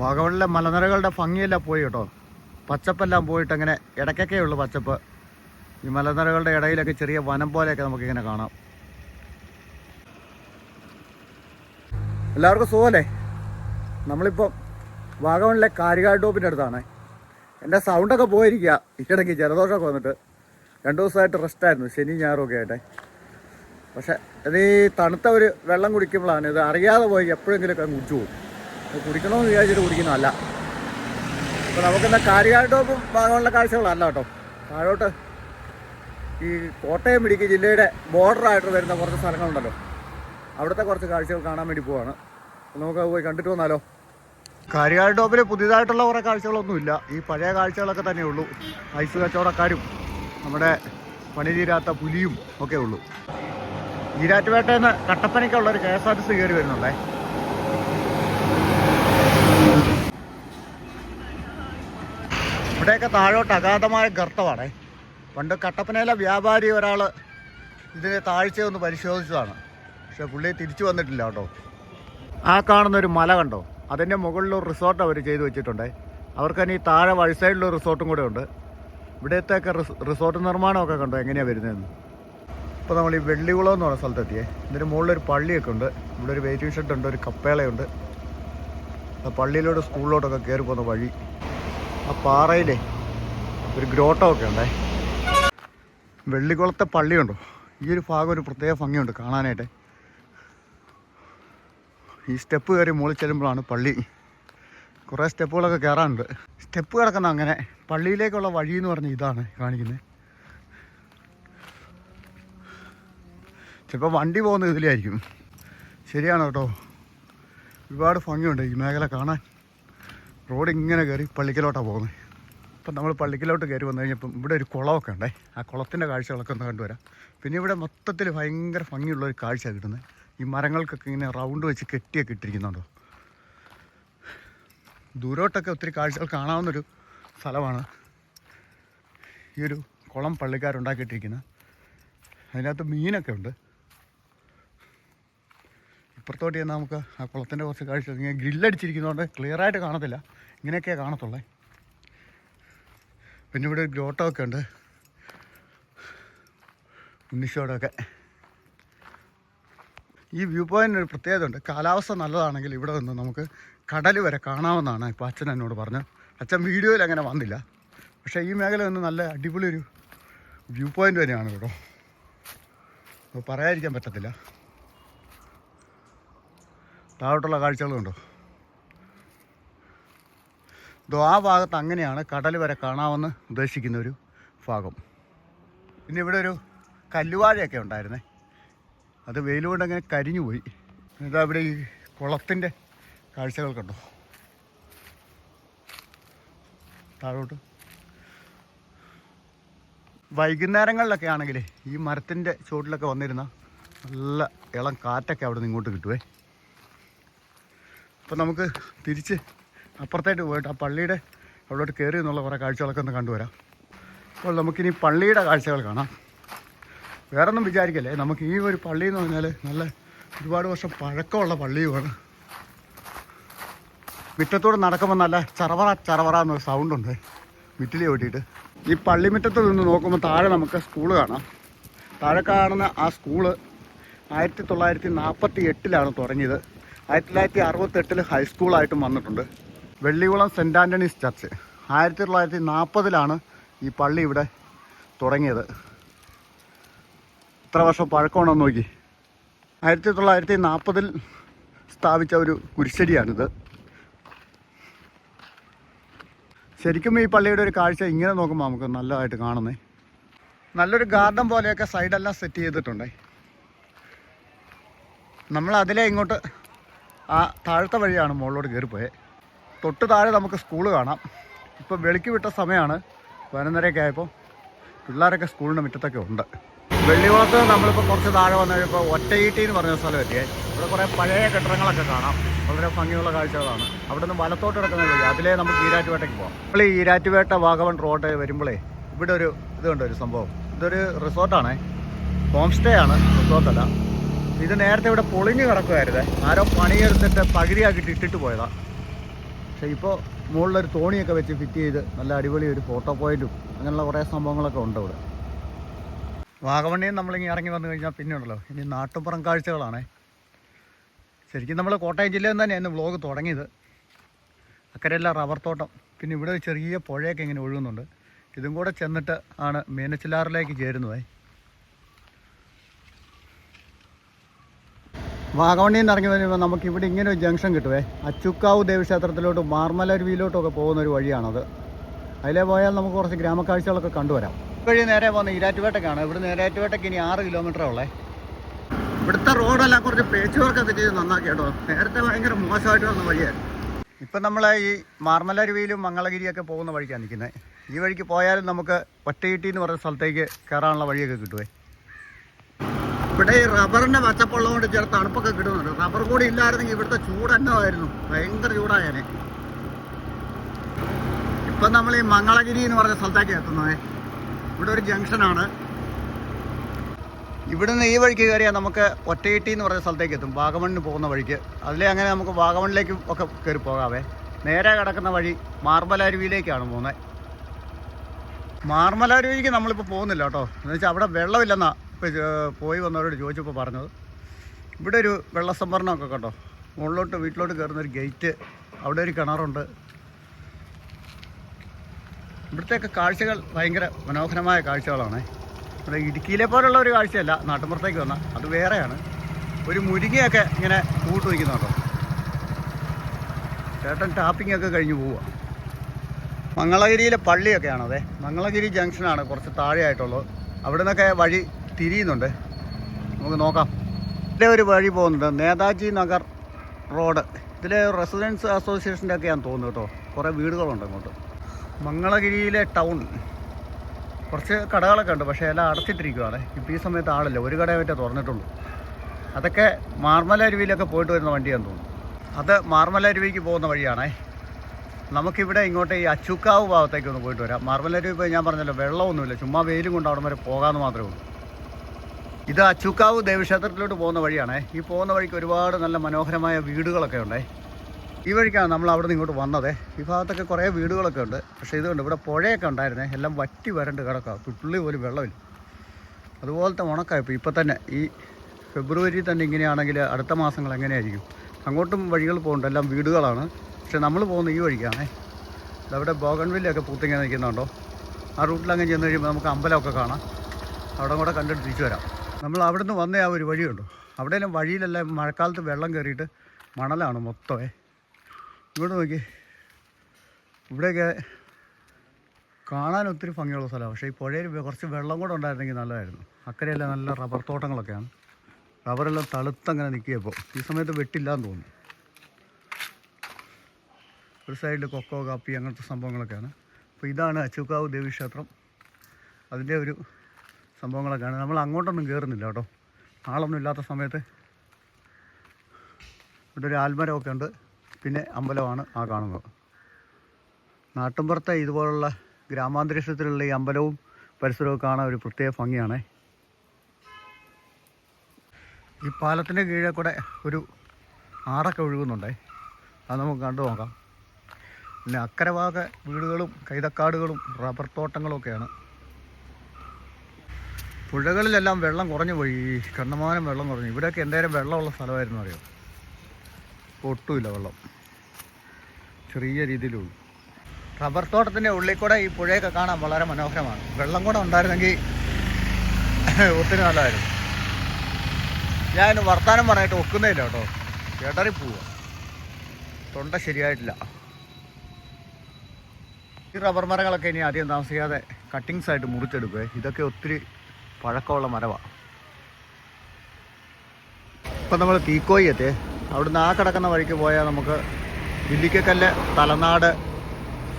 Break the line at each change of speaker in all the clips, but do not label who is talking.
വാഗമണിലെ മലനിരകളുടെ ഭംഗിയെല്ലാം പോയി കേട്ടോ. പച്ചപ്പെല്ലാം പോയിട്ട് അങ്ങനെ ഇടയ്ക്കൊക്കെ ഉള്ളു പച്ചപ്പ്. ഈ മലനിരകളുടെ ഇടയിലൊക്കെ ചെറിയ വനം പോലെയൊക്കെ നമുക്കിങ്ങനെ കാണാം. എല്ലാവർക്കും സുഖമല്ലേ? നമ്മളിപ്പം വാഗമണിലെ കാരികാട് ടോപ്പിന്റെ അടുത്താണ്. എന്റെ സൗണ്ടൊക്കെ പോയിരിക്കുക. ഇടയ്ക്ക് ജലദോഷമൊക്കെ വന്നിട്ട്. രണ്ട് ദിവസമായിട്ട് റെസ്റ്റായിരുന്നു ശനി ഞായറും ഒക്കെ ആയിട്ടെ. പക്ഷേ അത് ഈ തണുത്ത ഒരു വെള്ളം കുടിക്കുമ്പോഴാണ് ഇത് അറിയാതെ പോയി എപ്പോഴെങ്കിലുമൊക്കെ കുടിച്ചു പോകും. കുടിക്കണമെന്ന് വിചാരിച്ചിട്ട് കുടിക്കുന്നതല്ല. അപ്പോൾ നമുക്കെന്താ കാര്യമായിട്ടും ഭാഗമുള്ള കാഴ്ചകളല്ല കേട്ടോ. താഴോട്ട് ഈ കോട്ടയം ഇടുക്കി ജില്ലയുടെ ബോർഡറായിട്ട് വരുന്ന കുറച്ച് സ്ഥലങ്ങളുണ്ടല്ലോ. അവിടുത്തെ കുറച്ച് കാഴ്ചകൾ കാണാൻ വേണ്ടി പോവാണ്. നമുക്ക് പോയി കണ്ടിട്ട് വന്നാലോ. കാര്യമായിട്ട് ടോപ്പിൽ പുതിയതായിട്ടുള്ള കുറേ കാഴ്ചകളൊന്നുമില്ല. ഈ പഴയ കാഴ്ചകളൊക്കെ തന്നെ ഉള്ളൂ. ഐസ് കച്ചവടക്കാരും നമ്മുടെ പണി തീരാത്ത പുലിയും ഒക്കെ ഉള്ളൂ. ഈരാറ്റുപേട്ടയിൽ നിന്ന് കട്ടപ്പനയ്ക്കുള്ള ഒരു K S R T C കയറി വരുന്നുണ്ടേ. ഇവിടെയൊക്കെ താഴോട്ട് അഗാധമായ ഗർത്തമാണ്. പണ്ട് കട്ടപ്പനയിലെ വ്യാപാരി ഒരാൾ ഇതിനെ താഴ്ച ഒന്ന് പരിശോധിച്ചതാണ്. പക്ഷെ പുള്ളി തിരിച്ചു വന്നിട്ടില്ല കേട്ടോ. ആ കാണുന്ന ഒരു മല കണ്ടോ? അതിന്റെ മുകളിൽ ഒരു റിസോർട്ട് അവർ ചെയ്തു വെച്ചിട്ടുണ്ട്. അവർക്ക് ഈ താഴെ വഴി സൈഡിലൊരു റിസോർട്ടും കൂടെ ഉണ്ട്. ഇവിടത്തെയൊക്കെ റിസോർട്ട് നിർമ്മാണമൊക്കെ കണ്ടോ? എങ്ങനെയാണ് വരുന്നതെന്ന്? ഇപ്പോൾ നമ്മൾ ഈ വെള്ളികുളം എന്ന് പറഞ്ഞ സ്ഥലത്തെത്തിയേ. ഇതിന്റെ മുകളിലൊരു പള്ളിയൊക്കെ ഉണ്ട്. ഇവിടെ ഒരു വെയിറ്റിംഗ് ഷെഡ് ഉണ്ട് ഒരു കപ്പേളയുണ്ട്. ആ പള്ളിയിലോട്ട് സ്കൂളിലോട്ടൊക്കെ കയറി പോകുന്ന വഴി. ആ പാറയിലെ ഒരു ഗ്രോട്ടമൊക്കെ ഉണ്ടേ. വെള്ളിക്കുളത്തെ പള്ളിയുണ്ടോ? ഈ ഒരു ഭാഗം ഒരു പ്രത്യേക ഭംഗിയുണ്ട് കാണാനായിട്ട്. ഈ സ്റ്റെപ്പ് കയറി മുകളിൽ ചെല്ലുമ്പോഴാണ് പള്ളി. കുറേ സ്റ്റെപ്പുകളൊക്കെ കയറാനുണ്ട്. സ്റ്റെപ്പ് കിടക്കുന്ന അങ്ങനെ പള്ളിയിലേക്കുള്ള വഴി എന്ന് പറഞ്ഞ ഇതാണ് കാണിക്കുന്നത് ചിലപ്പോൾ വണ്ടി പോകുന്ന ഇതിലായിരിക്കും. ശരിയാണ് കേട്ടോ? ഒരുപാട് ഭംഗിയുണ്ട് ഈ മേഖല കാണാൻ. റോഡ് ഇങ്ങനെ കയറി പള്ളിക്കലോട്ടാണ് പോകുന്നത് അപ്പം നമ്മൾ പള്ളിക്കലോട്ട് കയറി വന്നു കഴിഞ്ഞപ്പം ഇവിടെ ഒരു കുളമൊക്കെ ഉണ്ടേ. ആ കുളത്തിന്റെ കാഴ്ചകളൊക്കെ ഒന്ന് കണ്ടുവരാം. പിന്നെ ഇവിടെ മൊത്തത്തിൽ ഭയങ്കര ഭംഗിയുള്ള ഒരു കാഴ്ച കിട്ടുന്നത് ഈ മരങ്ങൾക്കൊക്കെ ഇങ്ങനെ റൗണ്ട് വെച്ച് കെട്ടിയൊക്കെ ഇട്ടിരിക്കുന്നുണ്ടോ? ദൂരോട്ടൊക്കെ ഒത്തിരി കാഴ്ചകൾ കാണാവുന്നൊരു സ്ഥലമാണ് ഈ ഒരു കുളം പള്ളിക്കാരുണ്ടാക്കിയിട്ടിരിക്കുന്നത് അതിനകത്ത് മീനൊക്കെ ഉണ്ട്. ഇപ്പുറത്തോട്ട് ചെന്നാൽ നമുക്ക് ആ കുളത്തിന്റെ കുറച്ച് കാഴ്ച ഇങ്ങനെ ഗ്രില്ലടിച്ചിരിക്കുന്നതുകൊണ്ട് ക്ലിയറായിട്ട് കാണത്തില്ല. ഇങ്ങനെയൊക്കെ കാണത്തുള്ളേ. പിന്നെ ഇവിടെ ഒരു ഗ്രോട്ടോ ഒക്കെ ഉണ്ട്. ഉണ്ണിശോടൊക്കെ. ഈ വ്യൂ പോയിന്റ് ഒരു പ്രത്യേകത ഉണ്ട്. കാലാവസ്ഥ നല്ലതാണെങ്കിൽ ഇവിടെ നിന്ന് നമുക്ക് കടൽ വരെ കാണാമെന്നാണ് ഇപ്പോൾ അച്ഛൻ എന്നോട് പറഞ്ഞത് അച്ഛൻ വീഡിയോയിൽ അങ്ങനെ വന്നില്ല. പക്ഷേ ഈ മേഖല നിന്ന് നല്ല അടിപൊളി ഒരു വ്യൂ പോയിന്റ് തന്നെയാണ് കേട്ടോ പറയാതിരിക്കാൻ പറ്റത്തില്ല. താഴോട്ടുള്ള കാഴ്ചകളുണ്ടോ? ഇതോ ആ ഭാഗത്ത് അങ്ങനെയാണ് കടൽ വരെ കാണാമെന്ന് ഉദ്ദേശിക്കുന്ന ഒരു ഭാഗം. പിന്നെ ഇവിടെ ഒരു കല്ലുവാഴയൊക്കെ ഉണ്ടായിരുന്നേ. അത് വെയിൽ കൊണ്ട് അങ്ങനെ കരിഞ്ഞു പോയി ഇതാ ഇവിടെ ഈ കുളത്തിന്റെ കാഴ്ചകൾ കണ്ടോ? താഴോട്ട്. വൈകുന്നേരങ്ങളിലൊക്കെ ആണെങ്കിൽ ഈ മരത്തിന്റെ ചുവട്ടിലൊക്കെ വന്നിരുന്ന നല്ല ഇളം കാറ്റൊക്കെ അവിടെ നിന്ന് ഇങ്ങോട്ട് കിട്ടുവേ. അപ്പം നമുക്ക് തിരിച്ച് അപ്പുറത്തായിട്ട് പോയിട്ട് ആ പള്ളിയുടെ അവിടോട്ട് കയറി എന്നുള്ള കുറേ കാഴ്ചകളൊക്കെ ഒന്ന് കണ്ടുവരാം. അപ്പോൾ നമുക്കിനി പള്ളിയുടെ കാഴ്ചകൾ കാണാം. വേറെ ഒന്നും വിചാരിക്കല്ലേ? നമുക്ക് ഈ ഒരു പള്ളി എന്ന് പറഞ്ഞാൽ നല്ല ഒരുപാട് വർഷം പഴക്കമുള്ള പള്ളിയുമാണ്. മുറ്റത്തൂടെ നടക്കുമ്പോൾ നല്ല ചറവറ ചറവറ എന്നൊരു സൗണ്ട് ഉണ്ട്. മിറ്റിലി ഓട്ടിയിട്ട് ഈ പള്ളിമുറ്റത്ത് നിന്ന് നോക്കുമ്പോൾ താഴെ നമുക്ക് സ്കൂൾ കാണാം. താഴെ കാണുന്ന ആ സ്കൂൾ ആയിരത്തി തൊള്ളായിരത്തി നാൽപ്പത്തി എട്ടിലാണ് തുടങ്ങിയത്. ആയിരത്തി തൊള്ളായിരത്തി അറുപത്തെട്ടിൽ ഹൈസ്കൂളായിട്ടും വന്നിട്ടുണ്ട്. Vellikulam saint Antony's church. ആയിരത്തി തൊള്ളായിരത്തി നാൽപ്പതിലാണ് ഈ പള്ളി ഇവിടെ തുടങ്ങിയത്. എത്ര വർഷം പഴക്കമാണോ നോക്കി. ആയിരത്തി തൊള്ളായിരത്തി നാൽപ്പതിൽ സ്ഥാപിച്ച ഒരു കുരിശടിയാണിത്. ശരിക്കും ഈ പള്ളിയുടെ ഒരു കാഴ്ച ഇങ്ങനെ നോക്കുമ്പോൾ നമുക്ക് നല്ലതായിട്ട് കാണുന്നേ. നല്ലൊരു ഗാർഡൻ പോലെയൊക്കെ സൈഡെല്ലാം സെറ്റ് ചെയ്തിട്ടുണ്ടേ. നമ്മൾ അതിലെ ഇങ്ങോട്ട് ആ താഴത്തെ വഴിയാണ് മുകളിലോട്ട് കയറിപ്പോയത് തൊട്ട് താഴെ നമുക്ക് സ്കൂൾ കാണാം. ഇപ്പം വെളിക്ക് വിട്ട സമയമാണ് പതിനൊന്നരയൊക്കെ ആയപ്പോൾ പിള്ളേരൊക്കെ സ്കൂളിന്റെ മുറ്റത്തൊക്കെ ഉണ്ട്. വെള്ളികുളത്ത് നമ്മളിപ്പോൾ കുറച്ച് താഴെ വന്നു കഴിയുമ്പോൾ ഒറ്റയീട്ടി എന്ന് പറഞ്ഞ സ്ഥലം എത്തിയേ ഇവിടെ കുറേ പഴയ കെട്ടിടങ്ങളൊക്കെ കാണാം. വളരെ ഭംഗിയുള്ള കാഴ്ചകളാണ്. അവിടെ നിന്ന് വലത്തോട്ട് കിടക്കുന്ന വഴി അതിലേ നമുക്ക് ഈരാറ്റുപേട്ടയ്ക്ക് പോകാം നമ്മൾ ഈ ഈരാറ്റുപേട്ട വാഗവൺ റോഡ് വരുമ്പോഴേ ഇവിടെ ഒരു ഇതുണ്ട് ഒരു സംഭവം. ഇതൊരു റിസോർട്ടാണേ. ഹോം സ്റ്റേ ആണ് റിസോർട്ടല്ല. ഇത് നേരത്തെ ഇവിടെ പൊളിഞ്ഞു കിടക്കുമായിരുന്നേ ആരോ പണിയെടുത്തിട്ട് പകുതിയാക്കിയിട്ട് ഇട്ടിട്ട് പോയതാ. പക്ഷേ ഇപ്പോൾ മുകളിലൊരു തോണിയൊക്കെ വെച്ച് ഫിറ്റ് ചെയ്ത് നല്ല അടിപൊളി ഒരു ഫോട്ടോ പോയിന്റും അങ്ങനെയുള്ള കുറേ സംഭവങ്ങളൊക്കെ ഉണ്ട് ഇവിടെ. വാഗമണ്ണിയിൽ നമ്മളിങ്ങനെ ഇറങ്ങി വന്നു കഴിഞ്ഞാൽ പിന്നെ ഉണ്ടല്ലോ. ഇനി നാട്ടുപുറം കാഴ്ചകളാണ്. ശരിക്കും നമ്മൾ കോട്ടയം ജില്ലയിൽ നിന്ന് തന്നെയാണ് വ്ളോഗ് തുടങ്ങിയത്. അക്കരെല്ലാം റബ്ബർ തോട്ടം. പിന്നെ ഇവിടെ ചെറിയ പുഴയൊക്കെ ഇങ്ങനെ ഒഴുകുന്നുണ്ട്. ഇതും കൂടെ ചെന്നിട്ട് ആണ് മീനച്ചിലാറിലേക്ക് ചേരുന്നത്. വാഗമണ്ണിയിൽ നിന്ന് ഇറങ്ങി വരുമ്പോൾ നമുക്ക് ഇവിടെ ഇങ്ങനെ ഒരു ജംഗ്ഷൻ കിട്ടുവേ. അച്ചുക്കാവ് ദേവീക്ഷേത്രത്തിലോട്ട് മാർമലരുവിയിലോട്ടൊക്കെ പോകുന്ന ഒരു വഴിയാണത്. അതിലേ പോയാൽ നമുക്ക് കുറച്ച് ഗ്രാമക്കാഴ്ചകളൊക്കെ കണ്ടുവരാം. വഴി നേരെ പോകുന്ന ഈരാറ്റുപേട്ടക്കാണ്. ഇവിടെ ഈരാറ്റുപേട്ടയ്ക്ക് ഇനി ആറ് കിലോമീറ്റർ ഉള്ളേ. ഇവിടുത്തെ റോഡെല്ലാം കുറച്ച് പേച്ച് വർക്കൊക്കെ ചെയ്ത് നന്നാക്കി കേട്ടോ നേരത്തെ ഭയങ്കര മോശമായിട്ട് വന്ന വഴിയായിരുന്നു. ഇപ്പം നമ്മൾ ഈ മാർമലരുവിയിലും മംഗളഗിരിയൊക്കെ പോകുന്ന വഴിക്കാണ് നിൽക്കുന്നത് ഈ വഴിക്ക് പോയാലും നമുക്ക് ഒറ്റയിട്ടി എന്ന് പറയുന്ന സ്ഥലത്തേക്ക് കയറാനുള്ള വഴിയൊക്കെ കിട്ടുവേ. ഇവിടെ ഈ റബ്ബറിന്റെ പച്ചപ്പുള്ളത് കൊണ്ട് ചില തണുപ്പൊക്കെ കിട്ടുന്നുണ്ട്. റബ്ബർ കൂടി ഇല്ലായിരുന്നെങ്കിൽ ഇവിടുത്തെ ചൂട് എന്നതായിരുന്നു ഭയങ്കര ചൂടായേനെ ഇപ്പം നമ്മൾ ഈ മംഗളഗിരി എന്ന് പറഞ്ഞ സ്ഥലത്തേക്ക് എത്തുന്നത്. ഇവിടെ ഒരു ജംഗ്ഷനാണ്. ഇവിടുന്ന് ഈ വഴിക്ക് കയറിയാൽ നമുക്ക് ഒറ്റയിട്ടി എന്ന് പറഞ്ഞ സ്ഥലത്തേക്ക് എത്തും. വാഗമണ്ണിന് പോകുന്ന വഴിക്ക്. അതിലേ അങ്ങനെ നമുക്ക് വാഗമണ്ണിലേക്ക് ഒക്കെ കയറി പോകാവേ. നേരെ കിടക്കുന്ന വഴി മാർമലരുവിയിലേക്കാണ് പോകുന്നത്. മാർമലരുവിക്ക് നമ്മളിപ്പോൾ പോകുന്നില്ല കേട്ടോ. എന്ന് വെച്ചാൽ അവിടെ വെള്ളമില്ലെന്നാ ഇപ്പോൾ പോയി വന്നവരോട് ചോദിച്ചപ്പോൾ പറഞ്ഞത്. ഇവിടെ ഒരു വെള്ള സംഭരണമൊക്കെ കണ്ടോ? മുകളിലോട്ട് വീട്ടിലോട്ട് കയറുന്ന ഒരു ഗേറ്റ് അവിടെ ഒരു കിണറുണ്ട്. ഇവിടുത്തെയൊക്കെ കാഴ്ചകൾ ഭയങ്കര മനോഹരമായ കാഴ്ചകളാണ്. ഇവിടെ ഇടുക്കിയിലെ പോലുള്ള ഒരു കാഴ്ചയല്ല നാട്ടുമ്പുറത്തേക്ക് വന്ന അത് വേറെയാണ്. ഒരു മുരിങ്ങയൊക്കെ ഇങ്ങനെ കൂട്ട് വയ്ക്കുന്നുണ്ടോ ചേട്ടൻ ടാപ്പിംഗ് ഒക്കെ കഴിഞ്ഞ് പോവുക മംഗളഗിരിയിലെ പള്ളിയൊക്കെയാണ് അതെ? മംഗളഗിരി ജംഗ്ഷനാണ് കുറച്ച് താഴെയായിട്ടുള്ളത്. അവിടെ നിന്നൊക്കെ വഴി തിരിയുന്നുണ്ട്. നമുക്ക് നോക്കാം. ഇതിലെ ഒരു വഴി പോകുന്നുണ്ട്. നേതാജി നഗർ റോഡ്. ഇതിലെ റെസിഡൻസ് അസോസിയേഷന്റെ ഒക്കെയാണ് തോന്നുന്നു കേട്ടോ. കുറേ വീടുകളുണ്ട് ഇങ്ങോട്ട് മംഗളഗിരിയിലെ ടൗൺ. കുറച്ച് കടകളൊക്കെ ഉണ്ട് പക്ഷേ എല്ലാം അടച്ചിട്ടിരിക്കുകയാണ് ഇപ്പോൾ ഈ സമയത്ത് ആളില്ല. ഒരു കടയെ പറ്റേ തുറന്നിട്ടുള്ളൂ. അതൊക്കെ മാർമല അരുവിയിലൊക്കെ പോയിട്ട് വരുന്ന വണ്ടിയാന്ന് തോന്നുന്നു. അത് മാർമല അരുവിക്ക് പോകുന്ന വഴിയാണേ. നമുക്കിവിടെ ഇങ്ങോട്ട് ഈ അച്ചുക്കാവ് ഭാഗത്തേക്ക് ഒന്ന് പോയിട്ട് വരാം. മാർമല അരുവി ഇപ്പോൾ ഞാൻ പറഞ്ഞല്ലോ വെള്ളമൊന്നുമില്ല. ചുമ്മാ വെയിലും കൊണ്ട് അവിടെ വരെ പോകാമെന്ന് മാത്രമേ ഉള്ളൂ. ഇത് അച്ചുക്കാവ് ദേവീക്ഷേത്രത്തിലോട്ട് പോകുന്ന വഴിയാണേ. ഈ പോകുന്ന വഴിക്ക് ഒരുപാട് നല്ല മനോഹരമായ വീടുകളൊക്കെ ഉണ്ടേ. ഈ വഴിക്കാണ് നമ്മൾ അവിടെ നിന്ന് ഇങ്ങോട്ട് വന്നത്. ഈ ഭാഗത്തൊക്കെ കുറേ വീടുകളൊക്കെ ഉണ്ട്. പക്ഷേ ഇതുകൊണ്ട് ഇവിടെ പുഴയൊക്കെ ഉണ്ടായിരുന്നേ. എല്ലാം വറ്റി വരണ്ട് കിടക്കുക തുള്ളി പോലും വെള്ളമില്ല. അതുപോലത്തെ ഉണക്കായപ്പോൾ ഇപ്പം. തന്നെ ഈ ഫെബ്രുവരി തന്നെ ഇങ്ങനെയാണെങ്കിൽ അടുത്ത മാസങ്ങൾ എങ്ങനെയായിരിക്കും? അങ്ങോട്ടും വഴികൾ പോകുന്നുണ്ട്. എല്ലാം വീടുകളാണ്. പക്ഷെ നമ്മൾ പോകുന്ന ഈ വഴിക്കാണേ. അവിടെ ബോഗൺവില്ലൊക്കെ പൂത്തിങ്ങനെ നിൽക്കുന്നുണ്ടോ? ആ റൂട്ടിലങ്ങ് ചെന്ന് കഴിയുമ്പോൾ നമുക്ക് അമ്പലമൊക്കെ കാണാം. അവിടെ കൂടെ കണ്ടിട്ട് തിരിച്ചു വരാം. നമ്മൾ അവിടെ നിന്ന് വന്ന ആ ഒരു വഴിയുണ്ടോ? അവിടെയെല്ലാം വഴിയിലെല്ലാം മഴക്കാലത്ത് വെള്ളം കയറിയിട്ട് മണലാണ് മൊത്തമേ. ഇങ്ങോട്ട് നോക്കി. ഇവിടെയൊക്കെ കാണാൻ ഒത്തിരി ഭംഗിയുള്ള സ്ഥലമാണ്. പക്ഷേ ഈ പുഴയിൽ കുറച്ച് വെള്ളം കൂടെ ഉണ്ടായിരുന്നെങ്കിൽ നല്ലതായിരുന്നു. അക്കരെയെല്ലാം നല്ല റബ്ബർ തോട്ടങ്ങളൊക്കെയാണ്. റബ്ബറെല്ലാം തളുത്തങ്ങനെ നിൽക്കിയപ്പോൾ ഈ സമയത്ത് വെട്ടില്ല എന്ന് തോന്നുന്നു. ഒരു സൈഡിൽ കൊക്കോ കാപ്പി അങ്ങനത്തെ സംഭവങ്ങളൊക്കെയാണ്. അപ്പോൾ ഇതാണ് അച്ചുക്കാവ് ദേവീക്ഷേത്രം. അതിന്റെ ഒരു സംഭവങ്ങളൊക്കെയാണ് നമ്മൾ അങ്ങോട്ടൊന്നും കയറുന്നില്ല കേട്ടോ. ആളൊന്നും ഇല്ലാത്ത സമയത്ത് ഇവിടെ ഒരു ആൽമരമൊക്കെ ഉണ്ട്. പിന്നെ അമ്പലമാണ് ആ കാണുന്നത്. നാട്ടിൻപുറത്തെ ഇതുപോലുള്ള ഗ്രാമാന്തരീക്ഷത്തിലുള്ള ഈ അമ്പലവും പരിസരവും കാണാൻ ഒരു പ്രത്യേക ഭംഗിയാണ്. ഈ പാലത്തിന്റെ കീഴെ കൂടെ ഒരു ആറൊക്കെ ഒഴുകുന്നുണ്ടേ. അത് നമുക്ക് കണ്ടു നോക്കാം. പിന്നെ അക്കരവാക വീടുകളും കൈതക്കാടുകളും റബ്ബർ തോട്ടങ്ങളും ഒക്കെയാണ് പുഴകളിലെല്ലാം വെള്ളം കുറഞ്ഞു പോയി. കണ്ണമാനം വെള്ളം കുറഞ്ഞു. ഇവിടെയൊക്കെ എന്തായാലും വെള്ളമുള്ള സ്ഥലമായിരുന്നു അറിയാം? ഒട്ടുമില്ല വെള്ളം. ചെറിയ രീതിയിലുള്ളൂ റബ്ബർ തോട്ടത്തിന്റെ ഉള്ളിൽ കൂടെ ഈ പുഴയൊക്കെ കാണാൻ വളരെ മനോഹരമാണ്. വെള്ളം കൂടെ ഉണ്ടായിരുന്നെങ്കിൽ ഒത്തിരി നല്ലതായിരുന്നു. ഞാൻ വർത്താനം പറഞ്ഞിട്ട് ഒക്കുന്നില്ല കേട്ടോ. ചേട്ടറി പോവുക തൊണ്ട ശരിയായിട്ടില്ല. ഈ റബ്ബർ മരങ്ങളൊക്കെ ഇനി അധികം താമസിക്കാതെ കട്ടിങ്സ് ആയിട്ട് മുറിച്ചെടുക്കുക ഇതൊക്കെ ഒത്തിരി പഴക്കമുള്ള മരമാണ് ഇപ്പം നമ്മൾ തീക്കോയി എത്തിയേ അവിടുന്ന് ആ കിടക്കുന്ന വഴിക്ക് പോയാൽ നമുക്ക് ഇല്ലിക്കക്കല്ല് തലനാട്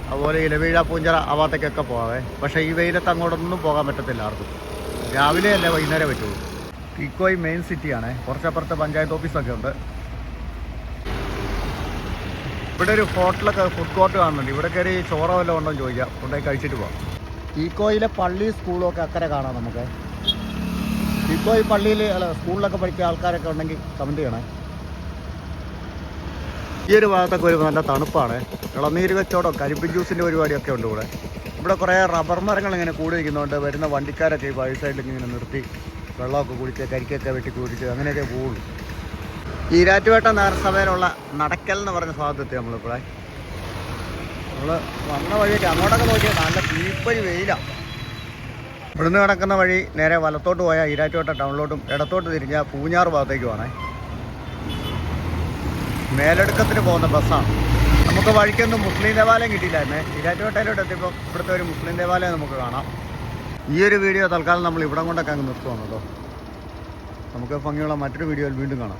അതുപോലെ ഇലവീഴ പൂഞ്ചിറ ആ ഭാഗത്തേക്കൊക്കെ പോകാവേ. പക്ഷേ ഈ വെയിലത്ത് അങ്ങോട്ടൊന്നും പോകാൻ പറ്റത്തില്ല ആർക്കും. രാവിലെ അല്ലേ വൈകുന്നേരം പറ്റുള്ളൂ. തീക്കോയി മെയിൻ സിറ്റിയാണ്. കുറച്ചപ്പുറത്ത് പഞ്ചായത്ത് ഓഫീസൊക്കെ ഉണ്ട്. ഇവിടെ ഒരു ഹോട്ടലൊക്കെ ഫുഡ് കോർട്ട് കാണുന്നുണ്ട്. ഇവിടെ കയറി ചോറോ വല്ലതും ഉണ്ടോ എന്ന് ചോദിക്കാം. കൊണ്ടുപോയി കഴിച്ചിട്ട് പോകാം ഈക്കോയിലെ പള്ളി സ്കൂളും ഒക്കെ അക്കരെ കാണാം നമുക്ക്. ഈക്കോയി പള്ളിയിൽ അല്ല സ്കൂളിലൊക്കെ പഠിക്കുന്ന ആൾക്കാരൊക്കെ ഉണ്ടെങ്കിൽ കമന്റ് ചെയ്യണേ. ഈ ഒരു ഭാഗത്തൊക്കെ ഒരു നല്ല തണുപ്പാണ്. ഇളനീര് വെച്ചോടോ കരിമ്പിൻ ജ്യൂസിന്റെ പരിപാടിയൊക്കെ ഉണ്ട് ഇവിടെ. ഇവിടെ കുറേ റബ്ബർ മരങ്ങൾ ഇങ്ങനെ കൂടി നിൽക്കുന്നുണ്ട്. വരുന്ന വണ്ടിക്കാരൊക്കെ ഈ വഴി സൈഡിൽ ഇങ്ങനെ നിർത്തി വെള്ളമൊക്കെ കുടിച്ച് കരിക്കൊക്കെ വെട്ടി കുടിച്ച് അങ്ങനെയൊക്കെ പോകുള്ളൂ ഈരാറ്റുപേട്ട നഗരസഭയിലുള്ള നടക്കൽ എന്ന് പറഞ്ഞ ഭാഗത്തെത്തി നമ്മളിപ്പോഴേ നമ്മൾ വന്ന വഴിയൊക്കെ അങ്ങോട്ടൊക്കെ നോക്കിയാൽ നല്ല തീപ്പരി വെയിലാണ് ഇവിടുന്ന് കിടക്കുന്ന വഴി നേരെ വലത്തോട്ട് പോയാൽ ഈരാറ്റുപേട്ട ടൗണിലോട്ടും ഇടത്തോട്ട് തിരിഞ്ഞാൽ പൂഞ്ഞാറ് ഭാഗത്തേക്ക് പോകണേ മേലെടുക്കത്തിന് പോകുന്ന ബസ്സാണ്. നമുക്ക് വഴിക്കൊന്നും മുസ്ലിം ദേവാലയം കിട്ടിയില്ലായിരുന്നേ. ഈരാറ്റുപേട്ടയിലോട്ട് എത്തിയപ്പോൾ ഇവിടുത്തെ ഒരു മുസ്ലിം ദേവാലയം നമുക്ക് കാണാം. ഈ ഒരു വീഡിയോ തൽക്കാലം നമ്മൾ ഇവിടം കൊണ്ടൊക്കെ അങ്ങ് നിർത്തുവാണ് കേട്ടോ. നമുക്ക് ഭംഗിയുള്ള മറ്റൊരു വീഡിയോയിൽ വീണ്ടും കാണാം.